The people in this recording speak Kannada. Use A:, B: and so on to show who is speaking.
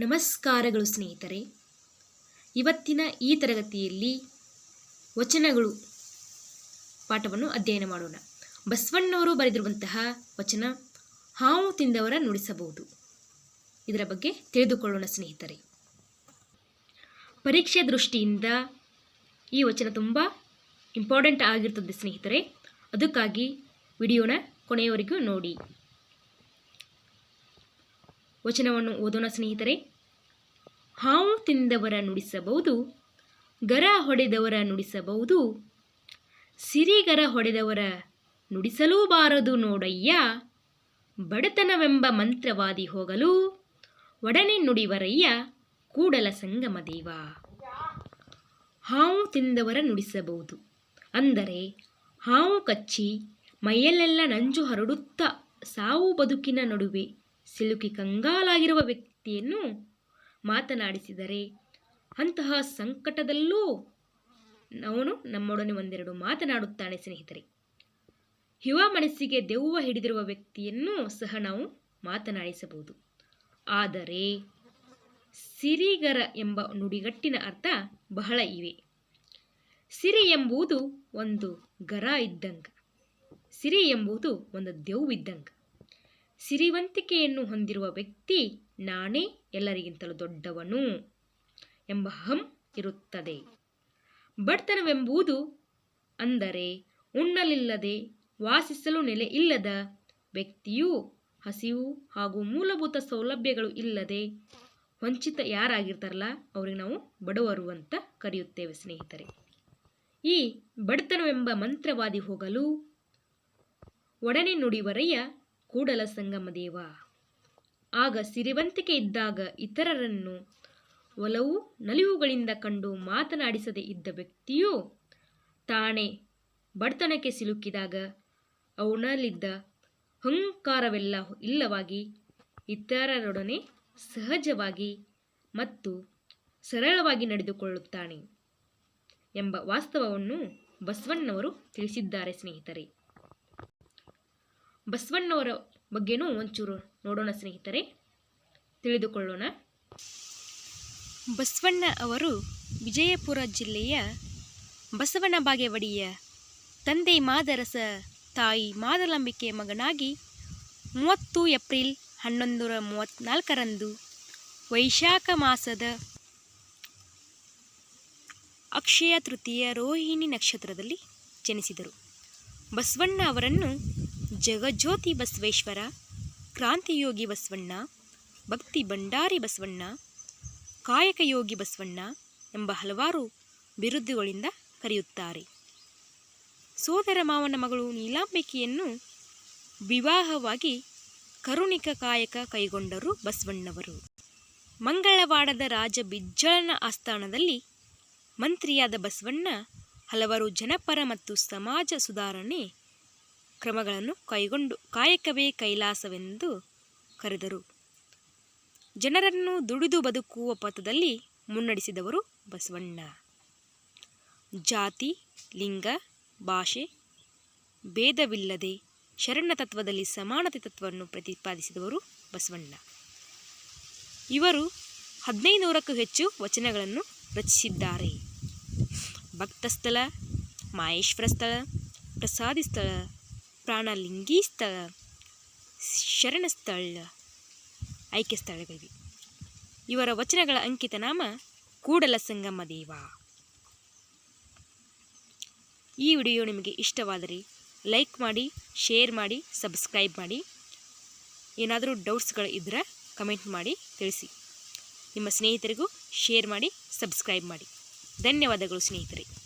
A: ನಮಸ್ಕಾರಗಳು ಸ್ನೇಹಿತರೆ. ಇವತ್ತಿನ ಈ ತರಗತಿಯಲ್ಲಿ ವಚನಗಳು ಪಾಠವನ್ನು ಅಧ್ಯಯನ ಮಾಡೋಣ. ಬಸವಣ್ಣವರು ಬರೆದಿರುವಂತಹ ವಚನ, ಹಾವು ತಿಂದವರ ನುಡಿಸಬಹುದು. ಇದರ ಬಗ್ಗೆ ತಿಳಿದುಕೊಳ್ಳೋಣ ಸ್ನೇಹಿತರೆ. ಪರೀಕ್ಷೆ ದೃಷ್ಟಿಯಿಂದ ಈ ವಚನ ತುಂಬ ಇಂಪಾರ್ಟೆಂಟ್ ಆಗಿರ್ತದೆ ಸ್ನೇಹಿತರೆ. ಅದಕ್ಕಾಗಿ ವಿಡಿಯೋನ ಕೊನೆಯವರೆಗೂ ನೋಡಿ. ವಚನವನ್ನು ಓದೋಣ ಸ್ನೇಹಿತರೆ. ಹಾವು ತಿಂದವರ ನುಡಿಸಬಹುದು, ಗರ ಹೊಡೆದವರ ನುಡಿಸಬಹುದು, ಸಿರಿಗರ ಹೊಡೆದವರ ನುಡಿಸಲೂಬಾರದು ನೋಡಯ್ಯ, ಬಡತನವೆಂಬ ಮಂತ್ರವಾದಿ ಹೋಗಲು ಒಡನೆ ನುಡಿವರಯ್ಯ, ಕೂಡಲ ಸಂಗಮ ದೇವ. ಹಾವು ತಿಂದವರ ನುಡಿಸಬಹುದು, ಅಂದರೆ ಹಾವು ಕಚ್ಚಿ ಮೈಯಲ್ಲೆಲ್ಲ ನಂಜು ಹರಡುತ್ತಾ ಸಾವು ಬದುಕಿನ ನಡುವೆ ಸಿಲುಕಿ ಕಂಗಾಲಾಗಿರುವ ವ್ಯಕ್ತಿಯನ್ನು ಮಾತನಾಡಿಸಿದರೆ, ಅಂತಹ ಸಂಕಟದಲ್ಲೂ ಅವನು ನಮ್ಮೊಡನೆ ಒಂದೆರಡು ಮಾತನಾಡುತ್ತಾನೆ ಸ್ನೇಹಿತರೆ. ಯುವ ಮನಸ್ಸಿಗೆ ದೆವ್ವ ಹಿಡಿದಿರುವ ವ್ಯಕ್ತಿಯನ್ನು ಸಹ ನಾವು ಮಾತನಾಡಿಸಬಹುದು. ಆದರೆ ಸಿರಿಗರ ಎಂಬ ನುಡಿಗಟ್ಟಿನ ಅರ್ಥ ಬಹಳ ಇವೆ. ಸಿರಿ ಎಂಬುದು ಒಂದು ಗರ ಇದ್ದಂಗ. ಸಿರಿ ಎಂಬುದು ಒಂದು ದೆವ್ವ ಇದ್ದಂಗ. ಸಿರಿವಂತಿಕೆಯನ್ನು ಹೊಂದಿರುವ ವ್ಯಕ್ತಿ ನಾನೇ ಎಲ್ಲರಿಗಿಂತಲೂ ದೊಡ್ಡವನು ಎಂಬ ಹಂ ಇರುತ್ತದೆ. ಬಡತನವೆಂಬುದು ಅಂದರೆ ಉಣ್ಣಲಿಲ್ಲದೆ ವಾಸಿಸಲು ನೆಲೆ ಇಲ್ಲದ ವ್ಯಕ್ತಿಯು ಹಸಿವು ಹಾಗೂ ಮೂಲಭೂತ ಸೌಲಭ್ಯಗಳು ಇಲ್ಲದೆ ವಂಚಿತ ಯಾರಾಗಿರ್ತಾರಲ್ಲ, ಅವ್ರಿಗೆ ನಾವು ಬಡವರು ಅಂತ ಕರೆಯುತ್ತೇವೆ ಸ್ನೇಹಿತರೆ. ಈ ಬಡತನವೆಂಬ ಮಂತ್ರವಾದಿ ಹೋಗಲು ಒಡನೆ ನುಡಿವರಯ್ಯ ಕೂಡಲ ಸಂಗಮ ದೇವ. ಆಗ ಸಿರಿವಂತಿಕೆ ಇದ್ದಾಗ ಇತರರನ್ನು ಒಲವು ನಲಿವುಗಳಿಂದ ಕಂಡು ಮಾತನಾಡಿಸದೇ ಇದ್ದ ವ್ಯಕ್ತಿಯು ತಾನೇ ಬಡತನಕ್ಕೆ ಸಿಲುಕಿದಾಗ ಅವನಲ್ಲಿದ್ದ ಅಹಂಕಾರವೆಲ್ಲ ಇಲ್ಲವಾಗಿ ಇತರರೊಡನೆ ಸಹಜವಾಗಿ ಮತ್ತು ಸರಳವಾಗಿ ನಡೆದುಕೊಳ್ಳುತ್ತಾನೆ ಎಂಬ ವಾಸ್ತವವನ್ನು ಬಸವಣ್ಣವರು ತಿಳಿಸಿದ್ದಾರೆ ಸ್ನೇಹಿತರೆ. ಬಸವಣ್ಣವರ ಬಗ್ಗೆನೂ ಒಂಚೂರು ನೋಡೋಣ ಸ್ನೇಹಿತರೆ, ತಿಳಿದುಕೊಳ್ಳೋಣ. ಬಸವಣ್ಣ ಅವರು ವಿಜಯಪುರ ಜಿಲ್ಲೆಯ ಬಸವನ ಬಾಗೇವಾಡಿಯ ತಂದೆ ಮಾದರಸ ತಾಯಿ ಮಾದಲಂಬಿಕೆ ಮಗನಾಗಿ ಮೂವತ್ತು ಏಪ್ರಿಲ್ ಹನ್ನೊಂದರ ಮೂವತ್ತ್ನಾಲ್ಕರಂದು ವೈಶಾಖ ಮಾಸದ ಅಕ್ಷಯ ತೃತೀಯ ರೋಹಿಣಿ ನಕ್ಷತ್ರದಲ್ಲಿ ಜನಿಸಿದರು. ಬಸವಣ್ಣ ಅವರನ್ನು ಜಗಜ್ಯೋತಿ ಬಸವೇಶ್ವರ, ಕ್ರಾಂತಿಯೋಗಿ ಬಸವಣ್ಣ, ಭಕ್ತಿ ಭಂಡಾರಿ ಬಸವಣ್ಣ, ಕಾಯಕಯೋಗಿ ಬಸವಣ್ಣ ಎಂಬ ಹಲವಾರು ಬಿರುದುಗಳಿಂದ ಕರೆಯುತ್ತಾರೆ. ಸೋದರ ಮಾವನ ಮಗಳು ನೀಲಾಂಬಿಕೆಯನ್ನು ವಿವಾಹವಾಗಿ ಕರುಣಿಕ ಕಾಯಕ ಕೈಗೊಂಡರು ಬಸವಣ್ಣವರು. ಮಂಗಳವಾಡದ ರಾಜ ಬಿಜ್ಜಳನ ಆಸ್ಥಾನದಲ್ಲಿ ಮಂತ್ರಿಯಾದ ಬಸವಣ್ಣ ಹಲವಾರು ಜನಪರ ಮತ್ತು ಸಮಾಜ ಸುಧಾರಣೆ ಕ್ರಮಗಳನ್ನು ಕೈಗೊಂಡು ಕಾಯಕವೇ ಕೈಲಾಸವೆಂದು ಕರೆದರು. ಜನರನ್ನು ದುಡಿದು ಬದುಕುವ ಪಥದಲ್ಲಿ ಮುನ್ನಡೆಸಿದವರು ಬಸವಣ್ಣ. ಜಾತಿ, ಲಿಂಗ, ಭಾಷೆ, ಭೇದವಿಲ್ಲದೆ ಶರಣ ತತ್ವದಲ್ಲಿ ಸಮಾನತೆ ತತ್ವವನ್ನು ಪ್ರತಿಪಾದಿಸಿದವರು ಬಸವಣ್ಣ. ಇವರು ಹದಿನೈದು ನೂರಕ್ಕೂ ಹೆಚ್ಚು ವಚನಗಳನ್ನು ರಚಿಸಿದ್ದಾರೆ. ಭಕ್ತಸ್ಥಳ, ಮಾಹೇಶ್ವರ ಸ್ಥಳ, ಪ್ರಸಾದಿ ಸ್ಥಳ ಪ್ರಾಣಲಿಂಗಿ ಸ್ಥಳ ಶರಣ ಸ್ಥಳ ಆಯ್ಕೆ ಸ್ಥಳಗಳಿವೆ ಇವರ ವಚನಗಳ ಅಂಕಿತ ನಾಮ ಕೂಡಲ ಸಂಗಮ ದೇವ ಈ ವಿಡಿಯೋ ನಿಮಗೆ ಇಷ್ಟವಾದರೆ ಲೈಕ್ ಮಾಡಿ, ಶೇರ್ ಮಾಡಿ, ಸಬ್ಸ್ಕ್ರೈಬ್ ಮಾಡಿ. ಏನಾದರೂ ಡೌಟ್ಸ್ಗಳು ಇದ್ದರೆ ಕಮೆಂಟ್ ಮಾಡಿ ತಿಳಿಸಿ. ನಿಮ್ಮ ಸ್ನೇಹಿತರಿಗೂ ಶೇರ್ ಮಾಡಿ, ಸಬ್ಸ್ಕ್ರೈಬ್ ಮಾಡಿ. ಧನ್ಯವಾದಗಳು ಸ್ನೇಹಿತರೆ.